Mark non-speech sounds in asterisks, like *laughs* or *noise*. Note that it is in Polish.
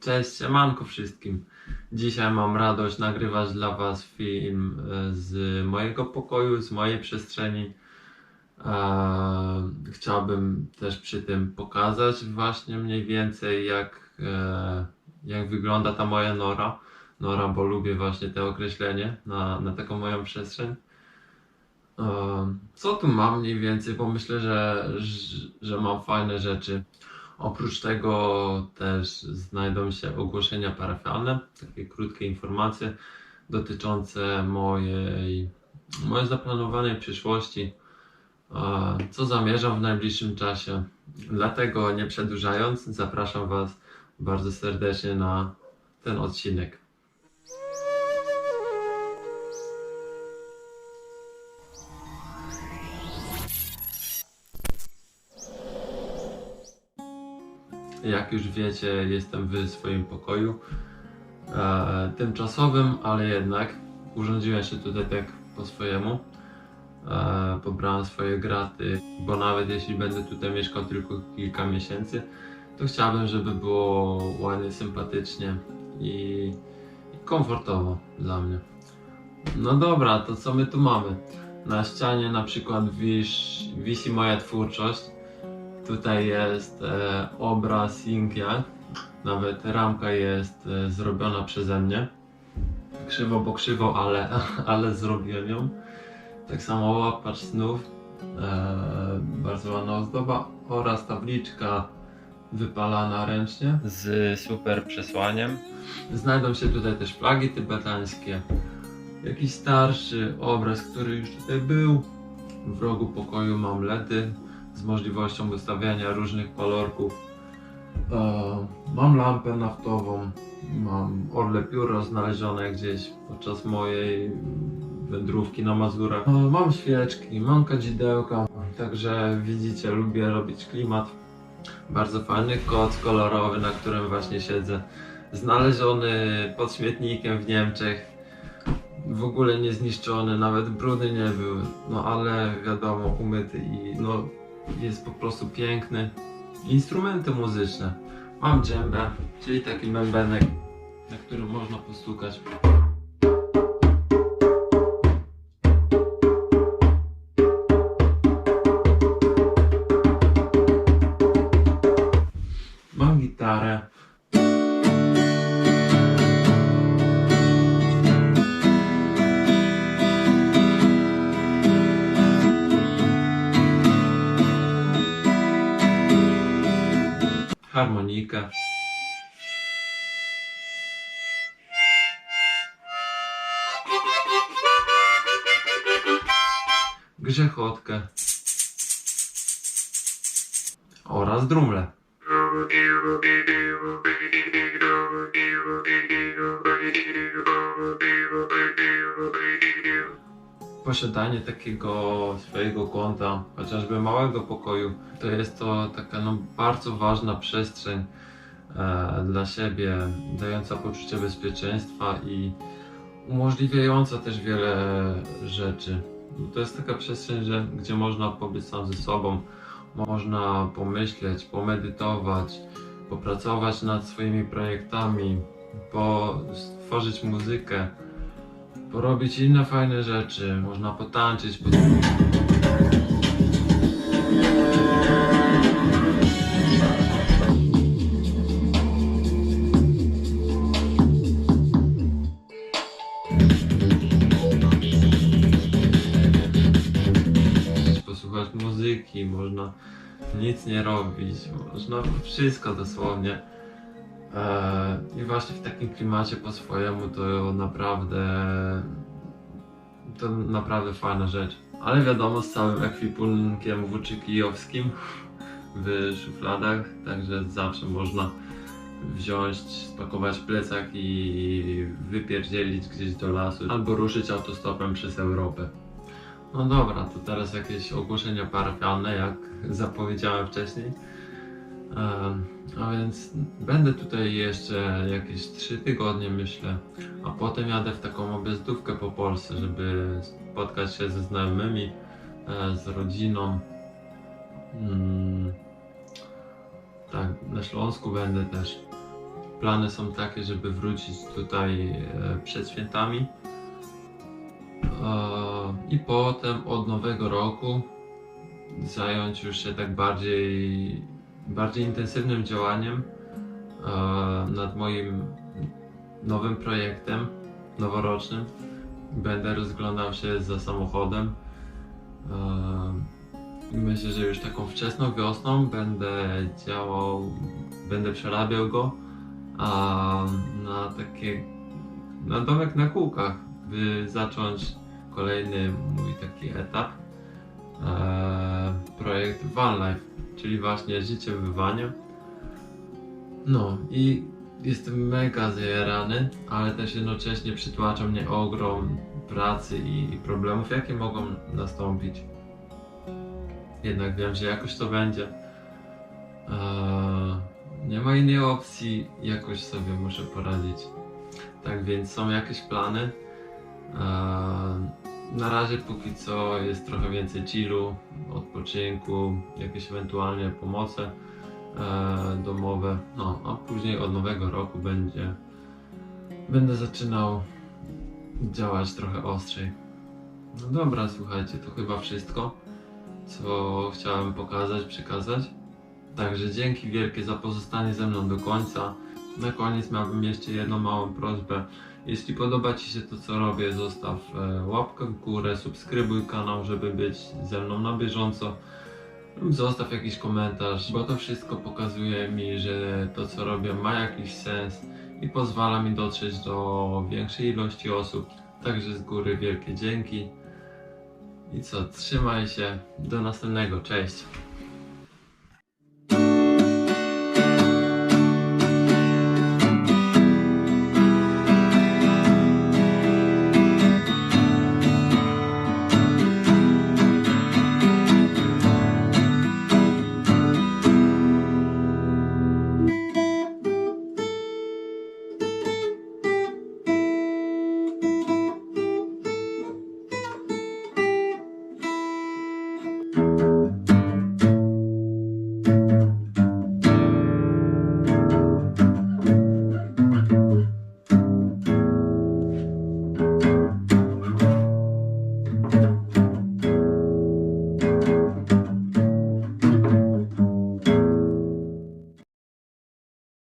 Cześć, siemanko wszystkim. Dzisiaj mam radość nagrywać dla Was film e, z mojego pokoju, z mojej przestrzeni. E, Chciałbym też przy tym pokazać właśnie mniej więcej jak, e, jak wygląda ta moja nora. Nora, bo lubię właśnie to określenie na, na taką moją przestrzeń. Co tu mam mniej więcej, bo myślę, że, że, że mam fajne rzeczy. Oprócz tego też znajdą się ogłoszenia parafialne, takie krótkie informacje dotyczące mojej, mojej zaplanowanej przyszłości, co zamierzam w najbliższym czasie. Dlatego nie przedłużając, zapraszam Was bardzo serdecznie na ten odcinek. Jak już wiecie, jestem w swoim pokoju e, tymczasowym, ale jednak urządziłem się tutaj tak po swojemu. E, pobrałem swoje graty, bo nawet jeśli będę tutaj mieszkał tylko kilka miesięcy, to chciałbym, żeby było ładnie, sympatycznie i, i komfortowo dla mnie. No dobra, to co my tu mamy? Na ścianie na przykład wisz, wisi moja twórczość. Tutaj jest e, obraz Ying Yang. Nawet ramka jest e, zrobiona przeze mnie. Krzywo po krzywo, ale, *laughs* ale zrobiłem ją. Tak samo łapacz snów. E, bardzo ładna ozdoba. Oraz tabliczka wypalana ręcznie z super przesłaniem. Znajdą się tutaj też flagi tybetańskie. Jakiś starszy obraz, który już tutaj był. W rogu pokoju mam LEDy z możliwością wystawiania różnych kolorków. E, mam lampę naftową, mam orle pióro znalezione gdzieś podczas mojej wędrówki na Mazurach. E, mam świeczki, mam kadzidełka, także widzicie, lubię robić klimat. Bardzo fajny koc kolorowy, na którym właśnie siedzę. Znaleziony pod śmietnikiem w Niemczech. W ogóle niezniszczony, nawet brudy nie był, no ale wiadomo, umyty i no jest po prostu piękny. Instrumenty muzyczne. Mam dżembę, czyli taki bębenek, na którym można postukać. Harmonikę. Grzechotkę. Oraz drumle. Posiadanie takiego swojego kąta, chociażby małego pokoju, to jest to taka no, bardzo ważna przestrzeń e, dla siebie, dająca poczucie bezpieczeństwa i umożliwiająca też wiele rzeczy. To jest taka przestrzeń, że, gdzie można pobyć sam ze sobą, można pomyśleć, pomedytować, popracować nad swoimi projektami, stworzyć muzykę, porobić inne fajne rzeczy, można potańczyć. Po... Posłuchać muzyki, można nic nie robić, można wszystko dosłownie. Eee, I właśnie w takim klimacie po swojemu to naprawdę to naprawdę fajna rzecz. Ale wiadomo z całym ekwipunkiem włóczykijowskim w szufladach, także zawsze można wziąć, spakować plecak i wypierdzielić gdzieś do lasu albo ruszyć autostopem przez Europę. No dobra, to teraz jakieś ogłoszenia parafialne, jak zapowiedziałem wcześniej. A więc będę tutaj jeszcze jakieś 3 tygodnie myślę, a potem jadę w taką objazdówkę po Polsce, żeby spotkać się ze znajomymi, e, z rodziną. Mm, Tak, na Śląsku będę też. plany są takie, żeby wrócić tutaj e, przed świętami. E, I potem od nowego roku zająć już się tak bardziej, bardziej intensywnym działaniem e, nad moim nowym projektem noworocznym. Będę rozglądał się za samochodem. E, Myślę, że już taką wczesną wiosną będę działał, będę przerabiał go na takie, na domek na kółkach, by zacząć kolejny mój taki etap. E, projekt Van Life, czyli właśnie życie w. No i jestem mega zajarany, ale też jednocześnie przytłacza mnie ogrom pracy i, i problemów, jakie mogą nastąpić. Jednak wiem, że jakoś to będzie. Eee, nie ma innej opcji, jakoś sobie muszę poradzić. Tak więc są jakieś plany. Eee, na razie póki co jest trochę więcej chillu, odpoczynku, jakieś ewentualnie pomoce eee, domowe. No, a później od nowego roku będzie będę zaczynał działać trochę ostrzej. No dobra, słuchajcie, to chyba wszystko, co chciałem pokazać, przekazać. Także dzięki wielkie za pozostanie ze mną do końca. Na koniec miałbym jeszcze jedną małą prośbę. Jeśli podoba Ci się to, co robię, zostaw e, łapkę w górę, subskrybuj kanał, żeby być ze mną na bieżąco. Zostaw jakiś komentarz, bo to wszystko pokazuje mi, że to, co robię, ma jakiś sens i pozwala mi dotrzeć do większej ilości osób. Także z góry wielkie dzięki. I co, trzymaj się. Do następnego. Cześć.